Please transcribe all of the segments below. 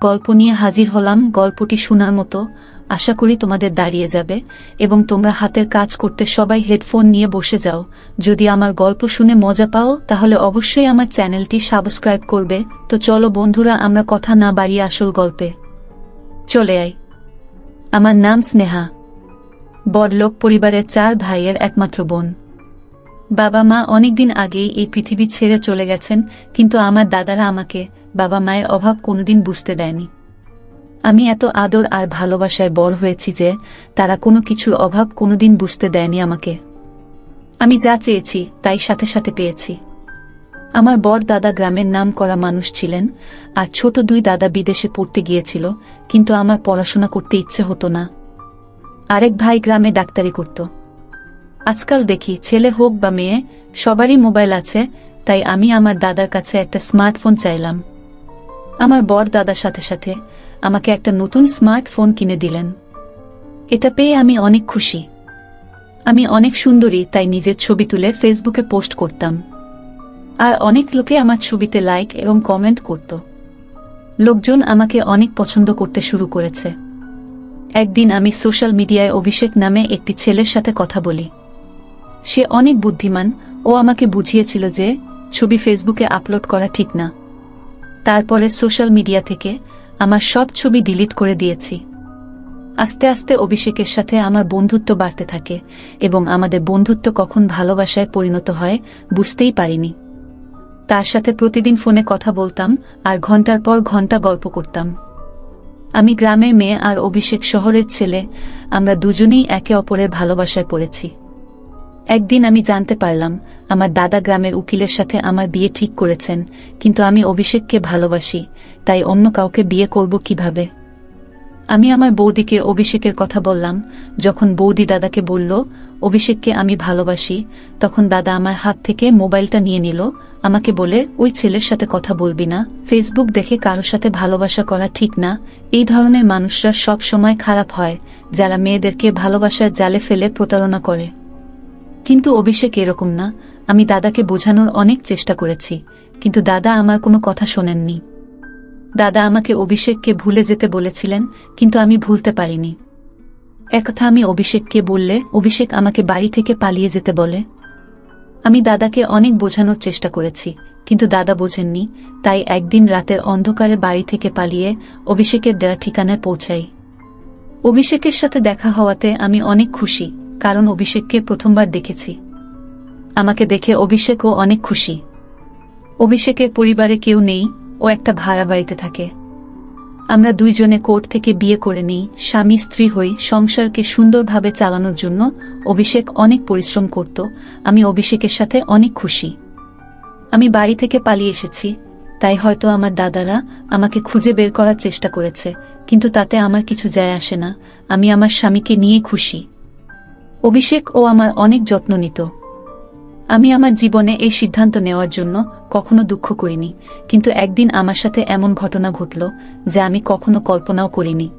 গল্প নিয়ে হাজির হলাম গল্পটি শোনার মতো। আশা করি তোমাদের দাঁড়িয়ে যাবে এবং তোমরা হাতের কাজ করতে সবাই হেডফোন নিয়ে বসে যাও। যদি আমার গল্প শুনে মজা পাও, তাহলে অবশ্যই আমার চ্যানেলটি সাবস্ক্রাইব করবে। তো চলো বন্ধুরা, আমরা কথা না বাড়িয়ে আসল গল্পে চলে আয় আমার নাম স্নেহা। বড়লোক পরিবারের চার ভাইয়ের একমাত্র বোন। বাবা মা অনেকদিন আগেই এই পৃথিবী ছেড়ে চলে গেছেন, কিন্তু আমার দাদারা আমাকে বাবা মায়ের অভাব কোনোদিন বুঝতে দেয়নি। আমি এত আদর আর ভালোবাসায় বড় হয়েছি যে তারা কোনো কিছুর অভাব কোনোদিন বুঝতে দেয়নি আমাকে। আমি যা চেয়েছি তাই সাথে সাথে পেয়েছি। আমার বড় দাদা গ্রামের নাম করা মানুষ ছিলেন, আর ছোট দুই দাদা বিদেশে পড়তে গিয়েছিল, কিন্তু আমার পড়াশোনা করতে ইচ্ছে হতো না। আরেক ভাই গ্রামে ডাক্তারি করত। আজকাল দেখি ছেলে হোক বা মেয়ে, সবারই মোবাইল আছে, তাই আমি আমার দাদার কাছে একটা স্মার্টফোন চাইলাম। আমার বর দাদার সাথে সাথে আমাকে একটা নতুন স্মার্টফোন কিনে দিলেন। এটা পেয়ে আমি অনেক খুশি। আমি অনেক সুন্দরী, তাই নিজের ছবি তুলে ফেসবুকে পোস্ট করতাম। আর অনেক লোকে আমার ছবিতে লাইক এবং কমেন্ট করত। লোকজন আমাকে অনেক পছন্দ করতে শুরু করেছে। একদিন আমি সোশ্যাল মিডিয়ায় অভিষেক নামে একটি ছেলের সাথে কথা বলি। সে অনেক বুদ্ধিমান ও আমাকে বুঝিয়েছিল যে ছবি ফেসবুকে আপলোড করা ঠিক না। তারপরে সোশ্যাল মিডিয়া থেকে আমার সব ছবি ডিলিট করে দিয়েছি। আস্তে আস্তে অভিষেকের সাথে আমার বন্ধুত্ব বাড়তে থাকে এবং আমাদের বন্ধুত্ব কখন ভালোবাসায় পরিণত হয় বুঝতেই পারিনি। তার সাথে প্রতিদিন ফোনে কথা বলতাম আর ঘণ্টার পর ঘণ্টা গল্প করতাম। আমি গ্রামের মেয়ে আর অভিষেক শহরের ছেলে, আমরা দুজনেই একে অপরের ভালোবাসায় পড়েছি। একদিন আমি জানতে পারলাম, আমার দাদা গ্রামের উকিলের সাথে আমার বিয়ে ঠিক করেছেন, কিন্তু আমি অভিষেককে ভালোবাসি, তাই অন্য কাউকে বিয়ে করব কীভাবে? আমি আমার বৌদিকে অভিষেকের কথা বললাম, যখন বৌদি দাদাকে বলল, অভিষেককে আমি ভালোবাসি, তখন দাদা আমার হাত থেকে মোবাইলটা নিয়ে নিল, আমাকে বলে, ওই ছেলের সাথে কথা বলবি না, ফেসবুক দেখে কারও সাথে ভালোবাসা করা ঠিক না। এই ধরনের মানুষরা সব সময় খারাপ হয়, যারা মেয়েদেরকে ভালোবাসার জালে ফেলে প্রতারণা করে। কিন্তু অভিষেক এরকম না। আমি দাদাকে বোঝানোর অনেক চেষ্টা করেছি, কিন্তু দাদা আমার কোনো কথা শোনেননি। দাদা আমাকে অভিষেককে ভুলে যেতে বলেছিলেন, কিন্তু আমি ভুলতে পারিনি। একথা আমি অভিষেককে বললে, অভিষেক আমাকে বাড়ি থেকে পালিয়ে যেতে বলে। আমি দাদাকে অনেক বোঝানোর চেষ্টা করেছি, কিন্তু দাদা বোঝেননি, তাই একদিন রাতের অন্ধকারে বাড়ি থেকে পালিয়ে অভিষেকের দেওয়া ঠিকানায় পৌঁছাই। অভিষেকের সাথে দেখা হওয়াতে আমি অনেক খুশি কারণ অভিষেককে প্রথমবার দেখেছি। আমাকে দেখে অভিষেকও অনেক খুশি। অভিষেকের পরিবারে কেউ নেই ও একটা ভাড়া বাড়িতে থাকে। আমরা দুইজনে কোর্ট থেকে বিয়ে করে নিই, স্বামী স্ত্রী হই, সংসারকে সুন্দরভাবে চালানোর জন্য অভিষেক অনেক পরিশ্রম করত, আমি অভিষেকের সাথে অনেক খুশি। আমি বাড়ি থেকে পালিয়ে এসেছি, তাই হয়তো আমার দাদারা আমাকে খুঁজে বের করার চেষ্টা করেছে, কিন্তু তাতে আমার কিছু যায় আসে না, আমি আমার স্বামীকে নিয়ে খুশি। অভিষেক ও আমার অনেক যত্ন নিত। আমি আমার জীবনে এই সিদ্ধান্ত নেওয়ার জন্য কখনো দুঃখ করিনি, কিন্তু একদিন আমার সাথে এমন ঘটনা ঘটল যা আমি কখনো কল্পনাও করিনি।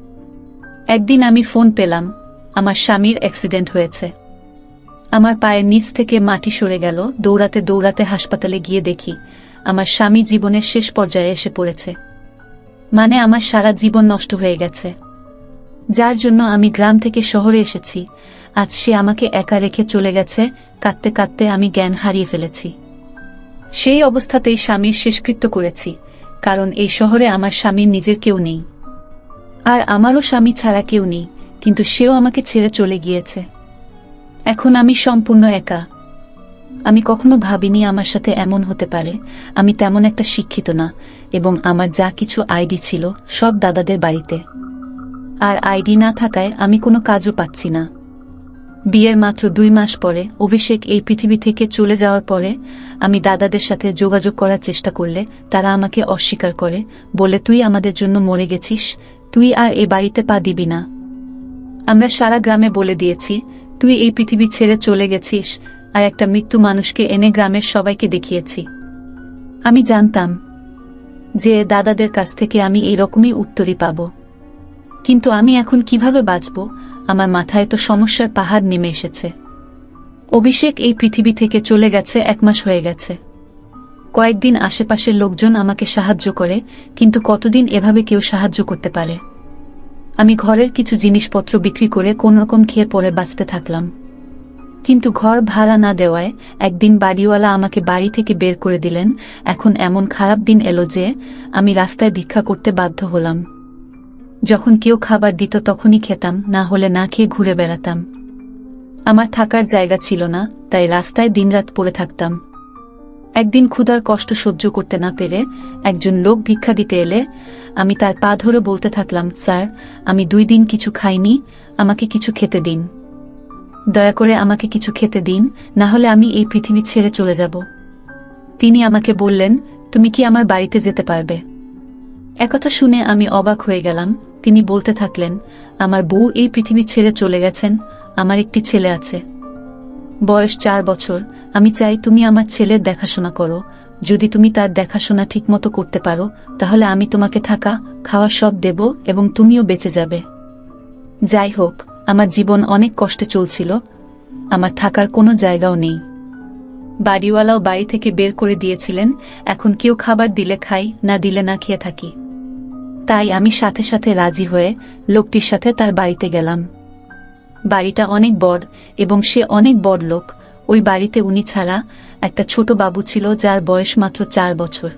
একদিন আমি ফোন পেলাম, আমার স্বামীর অ্যাক্সিডেন্ট হয়েছে। আমার পায়ের নিচ থেকে মাটি সরে গেল, দৌড়াতে দৌড়াতে হাসপাতালে গিয়ে দেখি, আমার স্বামী জীবনের শেষ পর্যায়ে এসে পড়েছে। মানে আমার সারা জীবন নষ্ট হয়ে গেছে। যার জন্য আমি গ্রাম থেকে শহরে এসেছি আজ সে আমাকে একা রেখে চলে গেছে, কাঁদতে কাঁদতে আমি জ্ঞান হারিয়ে ফেলেছি। সেই অবস্থাতেই স্বামীর শেষকৃত্য করেছি, কারণ এই শহরে আমার স্বামীর নিজের কেউ নেই। আর আমারও স্বামী ছাড়া কেউ নেই, কিন্তু সেও আমাকে ছেড়ে চলে গিয়েছে। এখন আমি সম্পূর্ণ একা। আমি কখনো ভাবিনি আমার সাথে এমন হতে পারে, আমি তেমন একটা শিক্ষিত না, এবং আমার যা কিছু আইডি ছিল সব দাদাদের বাড়িতে। আর আইডি না থাকায় আমি কোনো কাজও পাচ্ছি না। বিয়ের মাত্র দুই মাস পরে অভিষেক এই পৃথিবী থেকে চলে যাওয়ার পরে আমি দাদাদের সাথে যোগাযোগ করার চেষ্টা করলে তারা আমাকে অস্বীকার করে, বলে, তুই আমাদের জন্য মরে গেছিস, তুই আর এ বাড়িতে পা দিবি না। আমরা সারা গ্রামে বলে দিয়েছি, তুই এই পৃথিবী ছেড়ে চলে গেছিস আর একটা মৃত্যু মানুষকে এনে গ্রামের সবাইকে দেখিয়েছি। আমি জানতাম যে দাদাদের কাছ থেকে আমি এরকমই উত্তরই পাব। কিন্তু আমি এখন কীভাবে বাঁচব? আমার মাথায় তো সমস্যার পাহাড় নেমে এসেছে। অভিষেক এই পৃথিবী থেকে চলে গেছে, এক মাস হয়ে গেছে। কয়েকদিন আশেপাশের লোকজন আমাকে সাহায্য করে, কিন্তু কতদিন এভাবে কেউ সাহায্য করতে পারে? আমি ঘরের কিছু জিনিসপত্র বিক্রি করে কোনোরকম খেয়ে পরে বাঁচতে থাকলাম। কিন্তু ঘর ভাড়া না দেওয়ায় একদিন বাড়িওয়ালা আমাকে বাড়ি থেকে বের করে দিলেন। এখন এমন খারাপ দিন এলো যে, আমি রাস্তায় ভিক্ষা করতে বাধ্য হলাম। যখন কেউ খাবার দিত তখনই খেতাম, না হলে না খেয়ে ঘুরে বেড়াতাম। আমার থাকার জায়গা ছিল না, তাই রাস্তায় দিনরাত পড়ে থাকতাম। একদিন ক্ষুধার কষ্ট সহ্য করতে না পেরে একজন লোক ভিক্ষা দিতে এলে আমি তার পা ধরে বলতে থাকলাম, স্যার, আমি দুই দিন কিছু খাইনি, আমাকে কিছু খেতে দিন। দয়া করে আমাকে কিছু খেতে দিন, না হলে আমি এই পৃথিবী ছেড়ে চলে যাব। তিনি আমাকে বললেন, তুমি কি আমার বাড়িতে যেতে পারবে? একথা শুনে আমি অবাক হয়ে গেলাম। তিনি বলতে থাকলেন, আমার বউ এই পৃথিবী ছেড়ে চলে গেছেন, আমার একটি ছেলে আছে। বয়স চার বছর, আমি চাই তুমি আমার ছেলের দেখাশোনা করো। যদি তুমি তার দেখাশোনা ঠিকমতো করতে পারো, তাহলে আমি তোমাকে থাকা, খাওয়া সব দেব এবং তুমিও বেঁচে যাবে। যাই হোক, আমার জীবন অনেক কষ্টে চলছিল, আমার থাকার কোনো জায়গাও নেই। বাড়িওয়ালাও বাড়ি থেকে বের করে দিয়েছিলেন, এখন কেউ খাবার দিলে খাই, না দিলে না খেয়ে থাকি। তাই আমি সাথে সাথে রাজি হয়ে লোকটির সাথে তার বাড়িতে গেলাম। বাড়িটা অনেক বড় এবং সে অনেক বড় লোক। ওই বাড়িতে উনি ছাড়া একটা ছোট বাবু ছিল যার বয়স মাত্র চার বছর।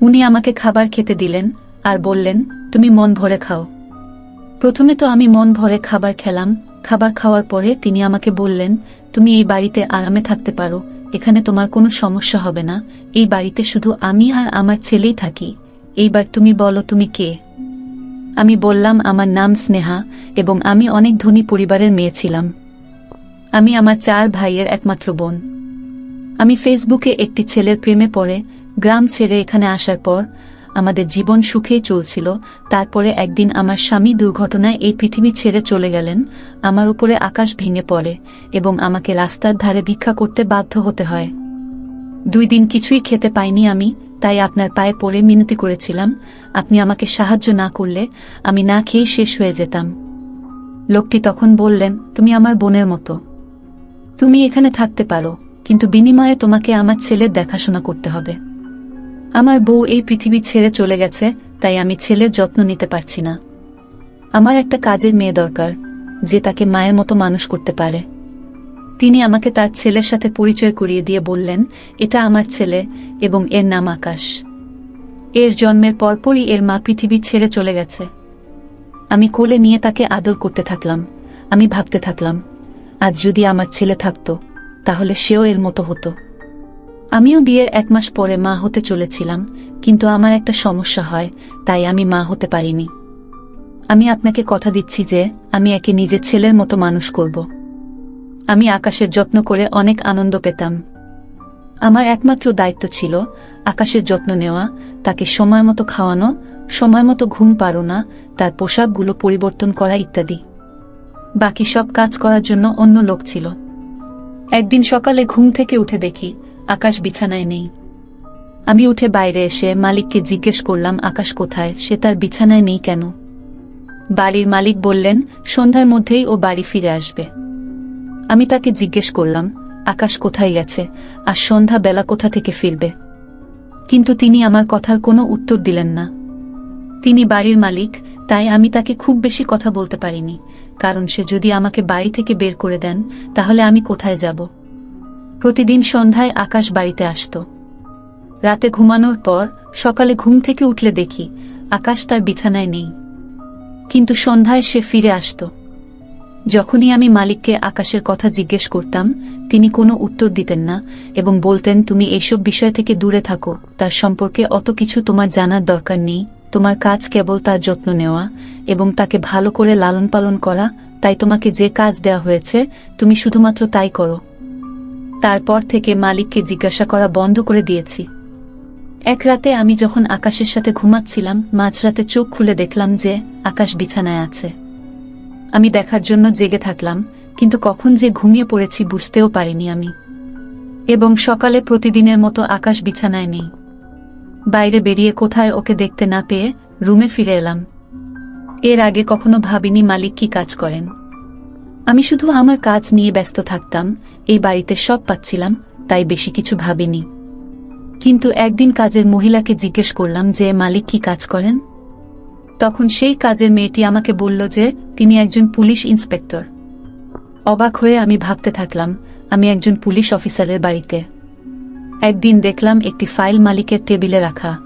উনি আমাকে খাবার খেতে দিলেন আর বললেন, তুমি মন ভরে খাও। প্রথমে তো আমি মন ভরে খাবার খেলাম। খাবার খাওয়ার পরে তিনি আমাকে বললেন, তুমি এই বাড়িতে আরামে থাকতে পারো। এখানে তোমার কোনো সমস্যা হবে না। এই বাড়িতে শুধু আমি আর আমার ছেলেই থাকি। এইবার তুমি বলো তুমি কে? আমি বললাম, আমার নাম স্নেহা এবং আমি অনেক ধনী পরিবারের মেয়ে ছিলাম। আমি আমার চার ভাইয়ের একমাত্র বোন। আমি ফেসবুকে একটি ছেলের প্রেমে পড়ে, গ্রাম ছেড়ে এখানে আসার পর আমাদের জীবন সুখেই চলছিল। তারপরে একদিন আমার স্বামী দুর্ঘটনায় এই পৃথিবী ছেড়ে চলে গেলেন, আমার উপরে আকাশ ভেঙে পড়ে এবং আমাকে রাস্তার ধারে ভিক্ষা করতে বাধ্য হতে হয়। দুই দিন কিছুই খেতে পাইনি আমি তাই আপনার পায়ে পড়ে মিনতি করেছিলাম, আপনি আমাকে সাহায্য না করলে আমি না খেয়েই শেষ হয়ে যেতাম। লোকটি তখন বললেন, তুমি আমার বোনের মতো। তুমি এখানে থাকতে পারো, কিন্তু বিনিময়ে তোমাকে আমার ছেলের দেখাশোনা করতে হবে। আমার বউ এই পৃথিবী ছেড়ে চলে গেছে, তাই আমি ছেলের যত্ন নিতে পারছি না। আমার একটা কাজের মেয়ে দরকার, যে তাকে মায়ের মতো মানুষ করতে পারে। তিনি আমাকে তার ছেলের সাথে পরিচয় করিয়ে দিয়ে বললেন, এটা আমার ছেলে এবং এর নাম আকাশ। এর জন্মের পরপরই এর মা পৃথিবী ছেড়ে চলে গেছে। আমি কোলে নিয়ে তাকে আদর করতে থাকলাম, আমি ভাবতে থাকলাম, আজ যদি আমার ছেলে থাকত, তাহলে সেও এর মতো হতো। আমিও বিয়ের এক মাস পরে মা হতে চলেছিলাম, কিন্তু আমার একটা সমস্যা হয়, তাই আমি মা হতে পারিনি। আমি আপনাকে কথা দিচ্ছি যে, আমি একে নিজের ছেলের মতো মানুষ করব। আমি আকাশের যত্ন করে অনেক আনন্দ পেতাম। আমার একমাত্র দায়িত্ব ছিল আকাশের যত্ন নেওয়া, তাকে সময় মতো খাওয়ানো, সময় মতো ঘুম পারো না তার পোশাকগুলো পরিবর্তন করা ইত্যাদি। বাকি সব কাজ করার জন্য অন্য লোক ছিল। একদিন সকালে ঘুম থেকে উঠে দেখি আকাশ বিছানায় নেই। আমি উঠে বাইরে এসে মালিককে জিজ্ঞেস করলাম, আকাশ কোথায়? সে তার বিছানায় নেই কেন? বাড়ির মালিক বললেন, সন্ধ্যার মধ্যেই ও বাড়ি ফিরে আসবে। আমি তাকে জিজ্ঞেস করলাম, আকাশ কোথায় গেছে, আর সন্ধ্যা বেলা কোথা থেকে ফিরবে। কিন্তু তিনি আমার কথার কোনো উত্তর দিলেন না। তিনি বাড়ির মালিক, তাই আমি তাকে খুব বেশি কথা বলতে পারিনি, কারণ সে যদি আমাকে বাড়ি থেকে বের করে দেন, তাহলে আমি কোথায় যাব। প্রতিদিন সন্ধ্যায় আকাশ বাড়িতে আসত। রাতে ঘুমানোর পর সকালে ঘুম থেকে উঠলে দেখি, আকাশ তার বিছানায় নেই। কিন্তু সন্ধ্যায় সে ফিরে আসত। যখনই আমি মালিককে আকাশের কথা জিজ্ঞেস করতাম, তিনি কোনো উত্তর দিতেন না এবং বলতেন, তুমি এসব বিষয় থেকে দূরে থাকো। তার সম্পর্কে অত কিছু তোমার জানার দরকার নেই। তোমার কাজ কেবল তার যত্ন নেওয়া এবং তাকে ভালো করে লালন পালন করা। তাই তোমাকে যে কাজ দেওয়া হয়েছে, তুমি শুধুমাত্র তাই করো। তারপর থেকে মালিককে জিজ্ঞাসা করা বন্ধ করে দিয়েছি। এক রাতে আমি যখন আকাশের সাথে ঘুমাচ্ছিলাম, মাঝরাতে চোখ খুলে দেখলাম যে, আকাশ বিছানায় আছে। আমি দেখার জন্য জেগে থাকলাম, কিন্তু কখন যে ঘুমিয়ে পড়েছি বুঝতেও পারিনি আমি। এবং সকালে প্রতিদিনের মতো আকাশ বিছানায় নেই। বাইরে বেরিয়ে কোথায় ওকে দেখতে না পেয়ে রুমে ফিরে এলাম। এর আগে কখনো ভাবিনি মালিক কি কাজ করেন। আমি শুধু আমার কাজ নিয়ে ব্যস্ত থাকতাম, এই বাড়িতে সব পাচ্ছিলাম, তাই বেশি কিছু ভাবিনি। কিন্তু একদিন কাজের মহিলাকে জিজ্ঞেস করলাম যে, মালিক কি কাজ করেন? তখন সেই কাজের মেয়েটি আমাকে বলল যে, তিনি একজন পুলিশ ইন্সপেক্টর। অবাক হয়ে আমি ভাবতে থাকলাম, আমি একজন পুলিশ অফিসারের বাড়িতে। একদিন দেখলাম একটি ফাইল মালিকের টেবিলে রাখা।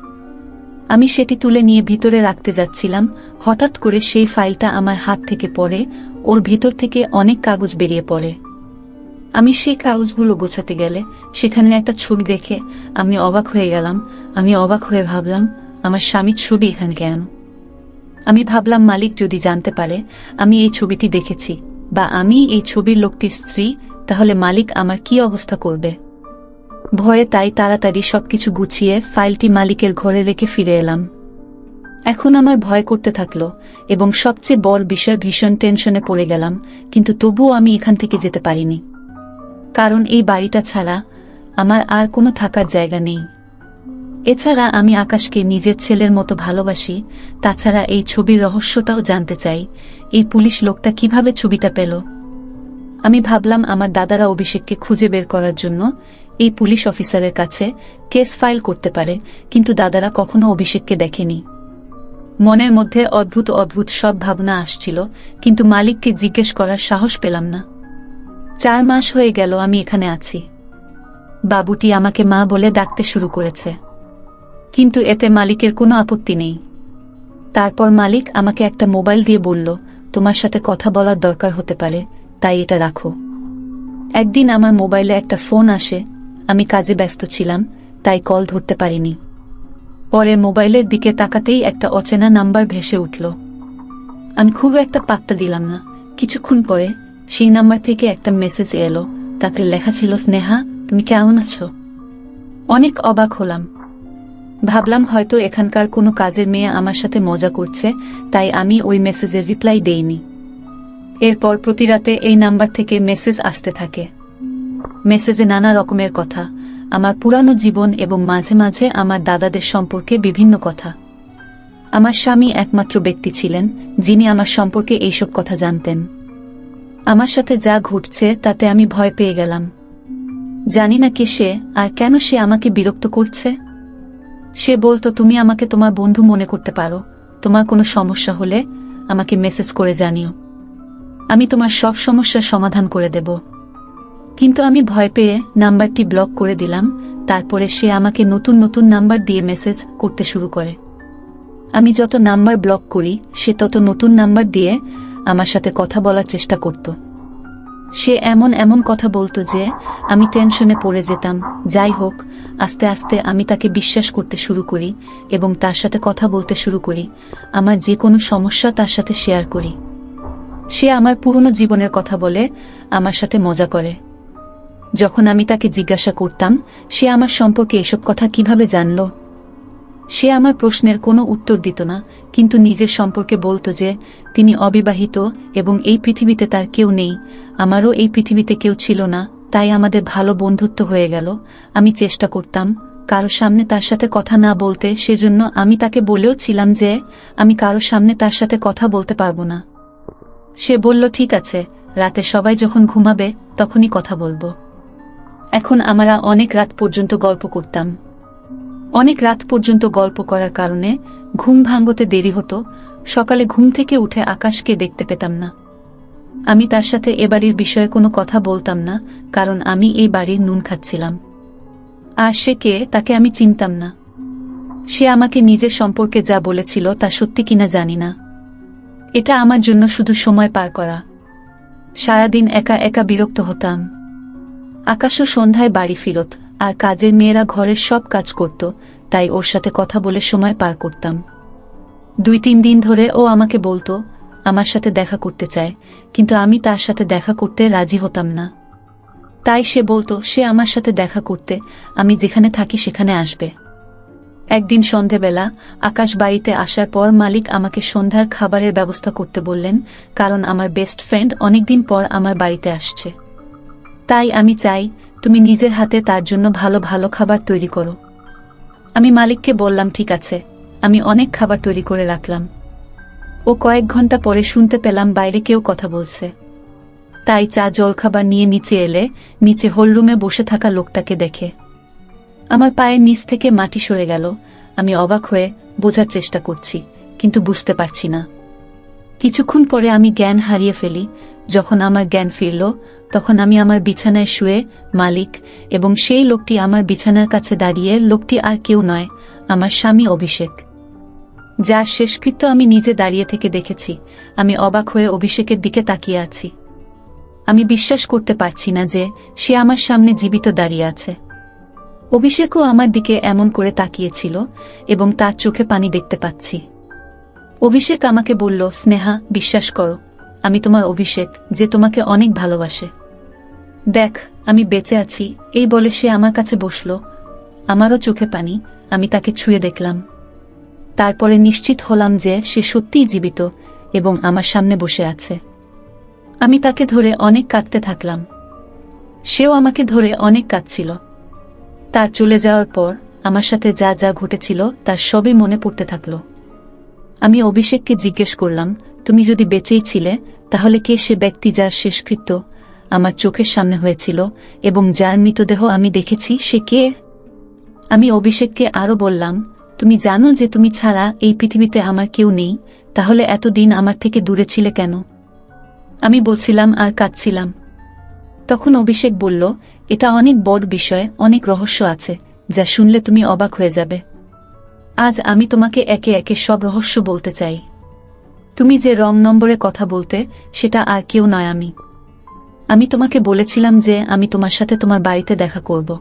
আমি সেটি তুলে নিয়ে ভিতরে রাখতে যাচ্ছিলাম, হঠাৎ করে সেই ফাইলটা আমার হাত থেকে পড়ে, ওর ভিতর থেকে অনেক কাগজ বেরিয়ে পড়ে। আমি সেই কাগজগুলো গোছাতে গেলে, সেখানে একটা ছবি দেখে আমি অবাক হয়ে গেলাম, আমি অবাক হয়ে ভাবলাম, আমার স্বামীর ছবি এখানে কেন? আমি ভাবলাম মালিক যদি জানতে পারে, আমি এই ছবিটি দেখেছি, বা আমি এই ছবির লোকটির স্ত্রী, তাহলে মালিক আমার কি অবস্থা করবে? ভয়ে তাই তাড়াতাড়ি সবকিছু গুছিয়ে ফাইলটি মালিকের ঘরে রেখে ফিরে এলাম। এখন আমার ভয় করতে থাকল, এবং সবচেয়ে বড় বিষয় ভীষণ টেনশনে পড়ে গেলাম, কিন্তু তবুও আমি এখান থেকে যেতে পারিনি। কারণ এই বাড়িটা ছাড়া আমার আর কোনো থাকার জায়গা নেই। এছাড়া আমি আকাশকে নিজের ছেলের মতো ভালোবাসি, তাছাড়া এই ছবির রহস্যটাও জানতে চাই। এই পুলিশ লোকটা কীভাবে ছবিটা পেল? আমি ভাবলাম আমার দাদারা অভিষেককে খুঁজে বের করার জন্য এই পুলিশ অফিসারের কাছে কেস ফাইল করতে পারে, কিন্তু দাদারা কখনো অভিষেককে দেখেনি। মনের মধ্যে অদ্ভুত অদ্ভুত সব ভাবনা আসছিল, কিন্তু মালিককে জিজ্ঞেস করার সাহস পেলাম না। চার মাস হয়ে গেল আমি এখানে আছি। বাবুটি আমাকে মা বলে ডাকতে শুরু করেছে। কিন্তু এতে মালিকের কোনো আপত্তি নেই। তারপর মালিক আমাকে একটা মোবাইল দিয়ে বলল, তোমার সাথে কথা বলার দরকার হতে পারে, তাই এটা রাখো। একদিন আমার মোবাইলে একটা ফোন আসে, আমি কাজে ব্যস্ত ছিলাম, তাই কল ধরতে পারিনি। পরে মোবাইলের দিকে তাকাতেই একটা অচেনা নাম্বার ভেসে উঠল। আমি খুব একটা পাত্তা দিলাম না। কিছুক্ষণ পরে সেই নাম্বার থেকে একটা মেসেজ এলো, তাতে লেখা ছিল, স্নেহা, তুমি কেমন আছো? অনেক অবাক হলাম। ভাবলাম হয়তো এখানকার কোনো কাজের মেয়ে আমার সাথে মজা করছে, তাই আমি ওই মেসেজের রিপ্লাই দেইনি। এরপর প্রতি রাতে এই নাম্বার থেকে মেসেজ আসতে থাকে। মেসেজে নানা রকমের কথা, আমার পুরানো জীবন এবং মাঝে মাঝে আমার দাদাদের সম্পর্কে বিভিন্ন কথা। আমার স্বামী একমাত্র ব্যক্তি ছিলেন, যিনি আমার সম্পর্কে এইসব কথা জানতেন। আমার সাথে যা ঘটছে তাতে আমি ভয় পেয়ে গেলাম। জানি না কে সে, আর কেন সে আমাকে বিরক্ত করছে? সে বলতো, তুমি আমাকে তোমার বন্ধু মনে করতে পারো। তোমার কোনো সমস্যা হলে আমাকে মেসেজ করে জানিও। আমি তোমার সব সমস্যার সমাধান করে দেব। কিন্তু আমি ভয় পেয়ে নাম্বারটি ব্লক করে দিলাম। তারপরে সে আমাকে নতুন নতুন নাম্বার দিয়ে মেসেজ করতে শুরু করে। আমি যত নাম্বার ব্লক করি, সে তত নতুন নাম্বার দিয়ে আমার সাথে কথা বলার চেষ্টা করত। সে এমন এমন কথা বলতো যে, আমি টেনশনে পড়ে যেতাম। যাই হোক, আস্তে আস্তে আমি তাকে বিশ্বাস করতে শুরু করি এবং তার সাথে কথা বলতে শুরু করি। আমার যে কোনো সমস্যা তার সাথে শেয়ার করি। সে আমার পুরনো জীবনের কথা বলে, আমার সাথে মজা করে। যখন আমি তাকে জিজ্ঞাসা করতাম, সে আমার সম্পর্কে এসব কথা কীভাবে জানল? সে আমার প্রশ্নের কোনো উত্তর দিত না, কিন্তু নিজের সম্পর্কে বলতো যে, তিনি অবিবাহিত এবং এই পৃথিবীতে তার কেউ নেই, আমারও এই পৃথিবীতে কেউ ছিল না, তাই আমাদের ভালো বন্ধুত্ব হয়ে গেল, আমি চেষ্টা করতাম, কারও সামনে তার সাথে কথা না বলতে, সেজন্য আমি তাকে বলেও ছিলাম যে, আমি কারও সামনে তার সাথে কথা বলতে পারব না। সে বলল, ঠিক আছে, রাতে সবাই যখন ঘুমাবে, তখনই কথা বলব। এখন আমরা অনেক রাত পর্যন্ত গল্প করতাম। অনেক রাত পর্যন্ত গল্প করার কারণে ঘুম ভাঙ্গতে দেরি হতো, সকালে ঘুম থেকে উঠে আকাশকে দেখতে পেতাম না। আমি তার সাথে এ বাড়ির বিষয়ে কোনো কথা বলতাম না, কারণ আমি এই বাড়ির নুন খাচ্ছিলাম। আর সে কে, তাকে আমি চিনতাম না। সে আমাকে নিজের সম্পর্কে যা বলেছিল তা সত্যি কিনা জানি না। এটা আমার জন্য শুধু সময় পার করা। সারাদিন একা একা বিরক্ত হতাম। আকাশও সন্ধ্যায় বাড়ি ফিরত আর কাজের মেয়েরা ঘরের সব কাজ করত, তাই ওর সাথে কথা বলে সময় পার করতাম। দুই তিন দিন ধরে ও আমাকে বলতো, আমার সাথে দেখা করতে চায়, কিন্তু আমি তার সাথে দেখা করতে রাজি হতাম না। তাই সে বলতো, সে আমার সাথে দেখা করতে, আমি যেখানে থাকি সেখানে আসবে। একদিন সন্ধেবেলা আকাশ বাড়িতে আসার পর মালিক আমাকে সন্ধ্যার খাবারের ব্যবস্থা করতে বললেন, কারণ আমার বেস্ট ফ্রেন্ড অনেকদিন পর আমার বাড়িতে আসছে। তাই আমি চাই, তুমি নিজের হাতে তার জন্য ভালো ভালো খাবার তৈরি করো। আমি মালিককে বললাম, ঠিক আছে। আমি অনেক খাবার তৈরি করে রাখলাম। ও কয়েক ঘণ্টা পরে শুনতে পেলাম বাইরে কেউ কথা বলছে। তাই চা জলখাবার নিয়ে নিচে এলে, নিচে হোলরুমে বসে থাকা লোকটাকে দেখে। আমার পায়ের নিচ থেকে মাটি সরে গেল। আমি অবাক হয়ে বোঝার চেষ্টা করছি, কিন্তু বুঝতে পারছি না। কিছুক্ষণ পরে আমি জ্ঞান হারিয়ে ফেলি যখন আমার জ্ঞান ফিরল, তখন আমি আমার বিছানায় শুয়ে মালিক এবং সেই লোকটি আমার বিছানার কাছে দাঁড়িয়ে, লোকটি আর কেউ নয়, আমার স্বামী অভিষেক। যার শেষকৃত্য আমি নিজে দাঁড়িয়ে থেকে দেখেছি, আমি অবাক হয়ে অভিষেকের দিকে তাকিয়ে আছি। আমি বিশ্বাস করতে পারছি না যে সে আমার সামনে জীবিত দাঁড়িয়ে আছে। অভিষেকও আমার দিকে এমন করে তাকিয়েছিল এবং তার চোখে পানি দেখতে পাচ্ছি। অভিষেক আমাকে বলল, স্নেহা, বিশ্বাস করো। আমি তোমার অভিষেক, যে তোমাকে অনেক ভালোবাসে। দেখ, আমি বেঁচে আছি, এই বলে সে আমার কাছে বসল। আমারও চোখে পানি, আমি তাকে ছুঁয়ে দেখলাম। তারপরে নিশ্চিত হলাম যে সে সত্যিই জীবিত এবং আমার সামনে বসে আছে। আমি তাকে ধরে অনেক কাঁদতে থাকলাম। সেও আমাকে ধরে অনেক কাঁদছিল। তার চলে যাওয়ার পর, আমার সাথে যা যা ঘটেছিল, তার সবই মনে পড়তে থাকল। আমি অভিষেককে জিজ্ঞেস করলাম তুমি যদি বেঁচেই ছিলে, তাহলে কে সে ব্যক্তি যার শেষকৃত্য আমার চোখের সামনে হয়েছিল এবং যার মৃতদেহ আমি দেখেছি, সে কে? আমি অভিষেককে আরও বললাম, তুমি জানো যে তুমি ছাড়া এই পৃথিবীতে আমার কেউ নেই, তাহলে এতদিন আমার থেকে দূরে ছিলে কেন? আমি বলছিলাম আর কাঁদছিলাম। তখন অভিষেক বলল, এটা অনেক বড় বিষয়, অনেক রহস্য আছে, যা শুনলে তুমি অবাক হয়ে যাবে। আজ আমি তোমাকে একে একে সব রহস্য বলতে চাই। তুমি যে রং নম্বরে কথা বলতে, সেটা আর কেউ নয় আমি। আমি তোমাকে বলেছিলাম যে আমি তোমার সাথে তোমার বাড়িতে দেখা করব।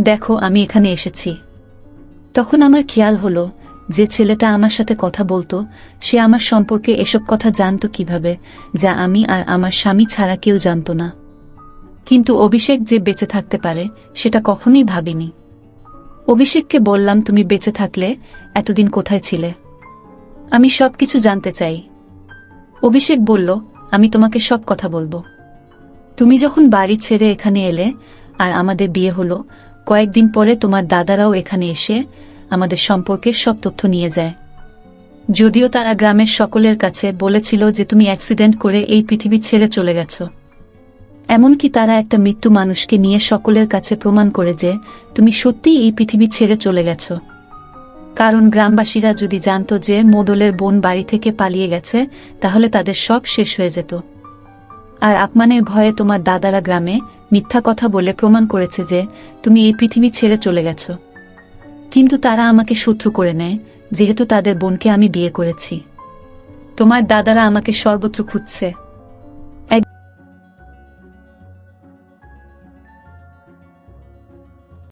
দেখো, আমি এখানে এসেছি। তখন আমার খেয়াল হলো যে ছেলেটা আমার সাথে কথা বলতো, সে আমার সম্পর্কে এসব কথা জানতো কীভাবে, যা আমি আর আমার স্বামী ছাড়া কেউ জানতো না। কিন্তু অভিষেক যে বেঁচে থাকতে পারে, সেটা কখনোই ভাবিনি। অভিষেককে বললাম, তুমি বেঁচে থাকলে, এতদিন কোথায় ছিলে? আমি সব কিছু জানতে চাই। অভিষেক বলল, আমি তোমাকে সব কথা বলব। তুমি যখন বাড়ি ছেড়ে এখানে এলে, আর আমাদের বিয়ে হলো, কয়েকদিন পরে তোমার দাদারাও এখানে এসে আমাদের সম্পর্কে সব তথ্য নিয়ে যায়। যদিও তারা গ্রামের সকলের কাছে বলেছিল যে তুমি অ্যাক্সিডেন্ট করে এই পৃথিবী ছেড়ে চলে গেছো। এমনকি তারা একটা মৃত্যু মানুষকে নিয়ে সকলের কাছে প্রমাণ করে যে তুমি সত্যিই এই পৃথিবী ছেড়ে চলে গেছ। কারণ গ্রামবাসীরা যদি জানত যে মোডলের বোন বাড়ি থেকে পালিয়ে গেছে, তাহলে তাদের সব শেষ হয়ে যেত। আর আপমানের ভয়ে তোমার দাদারা গ্রামে মিথ্যা কথা বলে প্রমাণ করেছে যে তুমি এই পৃথিবী ছেড়ে চলে গেছ। কিন্তু তারা আমাকে শত্রু করে নেয়, যেহেতু তাদের বোনকে আমি বিয়ে করেছি। তোমার দাদারা আমাকে সর্বত্র খুঁজছে।